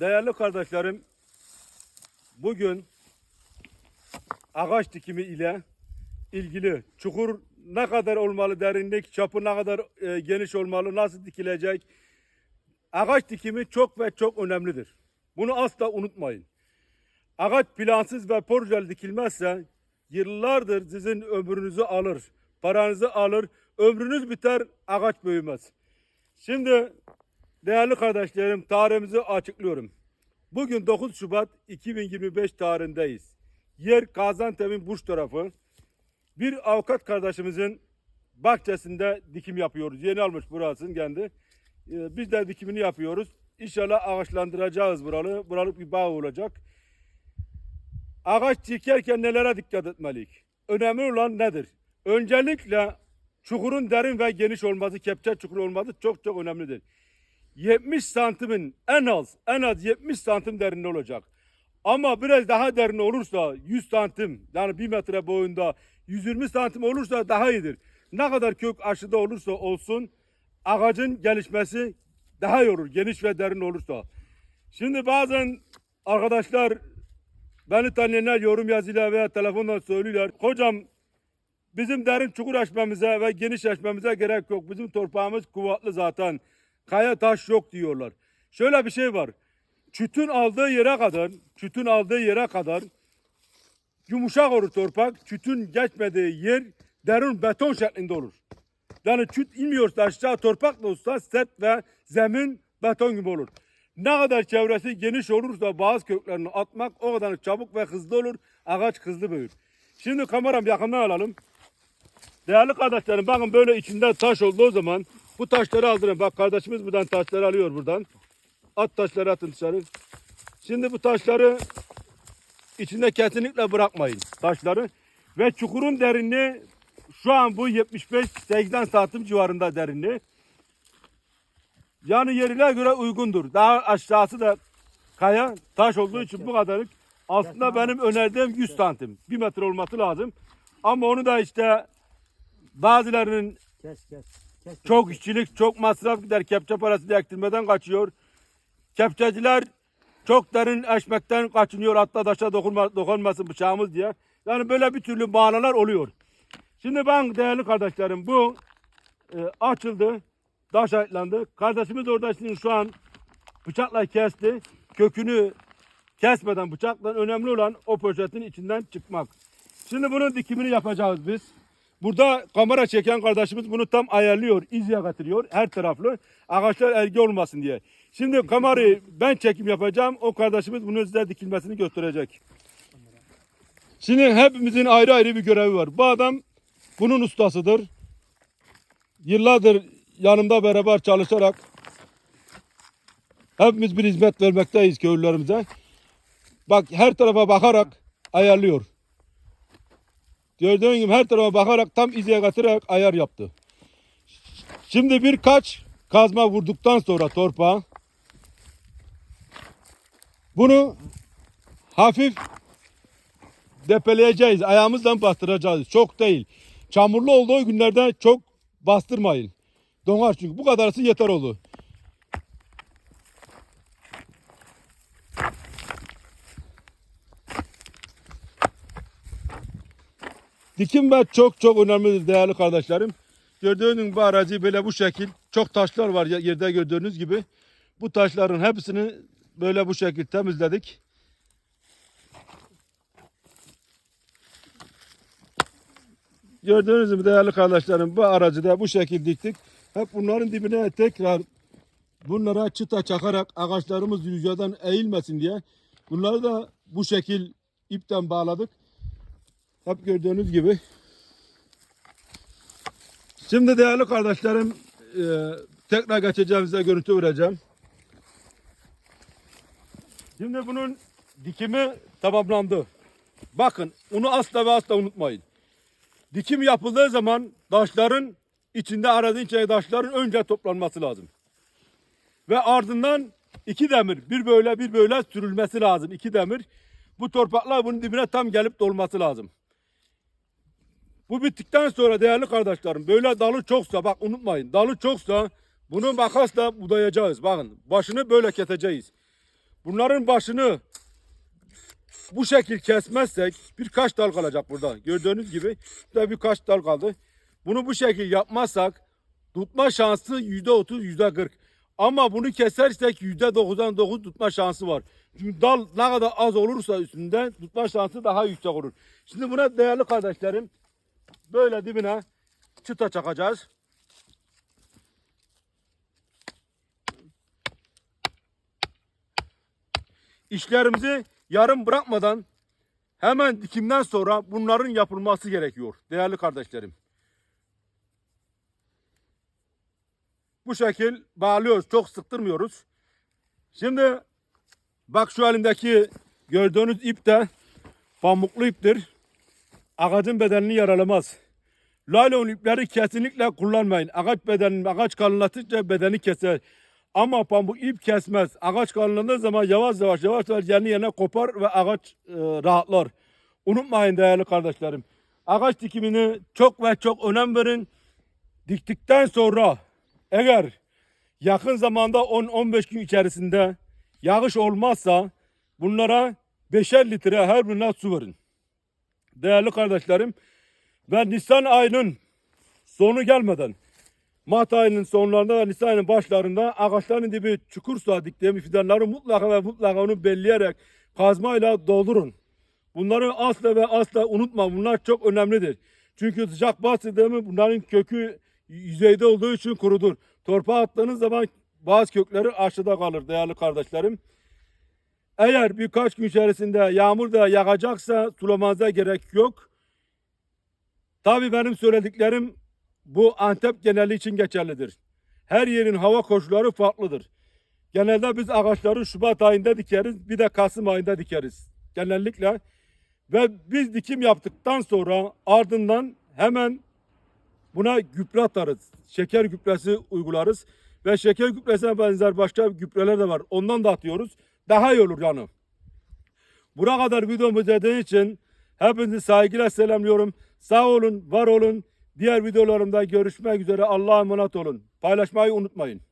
Değerli kardeşlerim, bugün ağaç dikimi ile ilgili çukur ne kadar olmalı, derinlik, çapı ne kadar e, geniş olmalı, nasıl dikilecek? Ağaç dikimi çok ve çok önemlidir. Bunu asla unutmayın. Ağaç plansız ve projeli dikilmezse yıllardır sizin ömrünüzü alır, paranızı alır, ömrünüz biter, ağaç büyümez. Şimdi değerli kardeşlerim tarihimizi açıklıyorum. Bugün 9 Şubat 2025 tarihindeyiz. Yer Gaziantep'in Buş tarafı. Bir avukat kardeşimizin bahçesinde dikim yapıyoruz. Yeni almış burasını kendi. Ee, Biz de dikimini yapıyoruz. İnşallah ağaçlandıracağız buralı. Buralık bir bağ olacak. Ağaç dikerken nelere dikkat etmeliyiz? Önemli olan nedir? Öncelikle çukurun derin ve geniş olması, kepçe çukuru olması çok çok önemlidir. 70 santimin en az en az 70 santim derinliği olacak. Ama biraz daha derin olursa 100 santim yani 1 metre boyunda 120 santim olursa daha iyidir. Ne kadar kök aşıda olursa olsun ağacın gelişmesi daha iyi olur. Geniş ve derin olursa. Şimdi bazen arkadaşlar beni tanıyanlar yorum yazıyla veya telefonla söylüyorlar. Hocam bizim derin çukur açmamıza ve geniş açmamıza gerek yok. Bizim torpağımız kuvvetli zaten. Kaya taş yok diyorlar. Şöyle bir şey var. Çütün aldığı yere kadar, çütün aldığı yere kadar yumuşak olur torpak. Çütün geçmediği yer derin beton şeklinde olur. Yani çüt inmiyorsa aşağı torpak da olsa set ve zemin beton gibi olur. Ne kadar çevresi geniş olursa bazı köklerini atmak o kadar çabuk ve hızlı olur. Ağaç hızlı büyür. Şimdi kameram yakından alalım. Değerli kardeşlerim bakın böyle içinde taş olduğu zaman bu taşları aldırın. Bak kardeşimiz buradan taşları alıyor buradan. At taşları atın dışarı. Şimdi bu taşları içinde kesinlikle bırakmayın taşları. Ve çukurun derinliği şu an bu 75-80 santim civarında derinliği. Yani yerine göre uygundur. Daha aşağısı da kaya taş olduğu için bu kadarlık. Aslında benim önerdiğim 100 santim. 1 metre olması lazım. Ama onu da işte bazılarının Kes kes. Çok işçilik, çok masraf gider. Kepçe parası ektirmeden kaçıyor. Kepçeciler çok derin eşmekten kaçınıyor. Hatta taşa dokunma, dokunmasın bıçağımız diye. Yani böyle bir türlü bağlalar oluyor. Şimdi ben değerli kardeşlerim bu e, açıldı. Taş ayıtlandı. Kardeşimiz orada şimdi şu an bıçakla kesti. Kökünü kesmeden bıçakla önemli olan o poşetin içinden çıkmak. Şimdi bunun dikimini yapacağız biz. Burada kamera çeken kardeşimiz bunu tam ayarlıyor, izya getiriyor her taraflı. Ağaçlar ergi olmasın diye. Şimdi kamerayı ben çekim yapacağım. O kardeşimiz bunun size dikilmesini gösterecek. Şimdi hepimizin ayrı ayrı bir görevi var. Bu adam bunun ustasıdır. Yıllardır yanımda beraber çalışarak hepimiz bir hizmet vermekteyiz köylülerimize. Bak her tarafa bakarak ayarlıyor. Gördüğün gibi her tarafa bakarak tam izeye getirerek ayar yaptı. Şimdi birkaç kazma vurduktan sonra torpağa bunu hafif depeleyeceğiz. Ayağımızla bastıracağız. Çok değil. Çamurlu olduğu günlerde çok bastırmayın. Donar çünkü. Bu kadarsı yeter oldu. Dikim ve çok çok önemlidir değerli kardeşlerim. Gördüğünüz bu arazi böyle bu şekil. Çok taşlar var yerde gördüğünüz gibi. Bu taşların hepsini böyle bu şekil temizledik. Gördüğünüz gibi değerli kardeşlerim bu aracı da bu şekil diktik. Hep bunların dibine tekrar bunlara çıta çakarak ağaçlarımız rüzgardan eğilmesin diye bunları da bu şekil ipten bağladık. Hep gördüğünüz gibi. Şimdi değerli kardeşlerim e, tekrar geçeceğim size görüntü vereceğim. Şimdi bunun dikimi tamamlandı. Bakın onu asla ve asla unutmayın. Dikim yapıldığı zaman taşların içinde aradığın şey taşların önce toplanması lazım. Ve ardından iki demir bir böyle bir böyle sürülmesi lazım. iki demir. Bu torpaklar bunun dibine tam gelip dolması lazım. Bu bittikten sonra değerli kardeşlerim böyle dalı çoksa bak unutmayın dalı çoksa bunu makasla budayacağız. Bakın başını böyle keseceğiz. Bunların başını bu şekil kesmezsek birkaç dal kalacak burada. Gördüğünüz gibi burada birkaç dal kaldı. Bunu bu şekil yapmazsak tutma şansı yüzde otuz, yüzde kırk. Ama bunu kesersek yüzde dokuzdan dokuz tutma şansı var. Çünkü dal ne kadar az olursa üstünde tutma şansı daha yüksek olur. Şimdi buna değerli kardeşlerim böyle dibine çıta çakacağız. İşlerimizi yarım bırakmadan hemen dikimden sonra bunların yapılması gerekiyor değerli kardeşlerim. Bu şekil bağlıyoruz. Çok sıktırmıyoruz. Şimdi bak şu elimdeki gördüğünüz ip de pamuklu iptir. Ağacın bedenini yaralamaz. Laylon ipleri kesinlikle kullanmayın. Ağaç bedenini, ağaç kalınlatıcı bedeni keser. Ama pamuk ip kesmez. Ağaç kalınladığı zaman yavaş yavaş yavaş yavaş yerine yerine kopar ve ağaç e, rahatlar. Unutmayın değerli kardeşlerim. Ağaç dikimini çok ve çok önem verin. Diktikten sonra eğer yakın zamanda 10-15 gün içerisinde yağış olmazsa bunlara 5'er litre her birine su verin. Değerli kardeşlerim ve Nisan ayının sonu gelmeden Mart ayının sonlarında ve Nisan ayının başlarında ağaçların dibi çukursa diktiğim fidanları mutlaka ve mutlaka onu belleyerek kazmayla doldurun. Bunları asla ve asla unutma. Bunlar çok önemlidir. Çünkü sıcak bastırdığımı bunların kökü yüzeyde olduğu için kurudur. Torpağa attığınız zaman bazı kökleri aşağıda kalır değerli kardeşlerim. Eğer birkaç gün içerisinde yağmur da yağacaksa sulamanıza gerek yok. Tabii benim söylediklerim bu Antep geneli için geçerlidir. Her yerin hava koşulları farklıdır. Genelde biz ağaçları Şubat ayında dikeriz, bir de Kasım ayında dikeriz. Genellikle. Ve biz dikim yaptıktan sonra ardından hemen buna gübre atarız. Şeker gübresi uygularız. Ve şeker gübresine benzer başka gübreler de var. Ondan da atıyoruz. Daha iyi olur yani. Buraya kadar videomu izlediğiniz için hepinizi saygıyla selamlıyorum. Sağ olun, var olun. Diğer videolarımda görüşmek üzere. Allah'a emanet olun. Paylaşmayı unutmayın.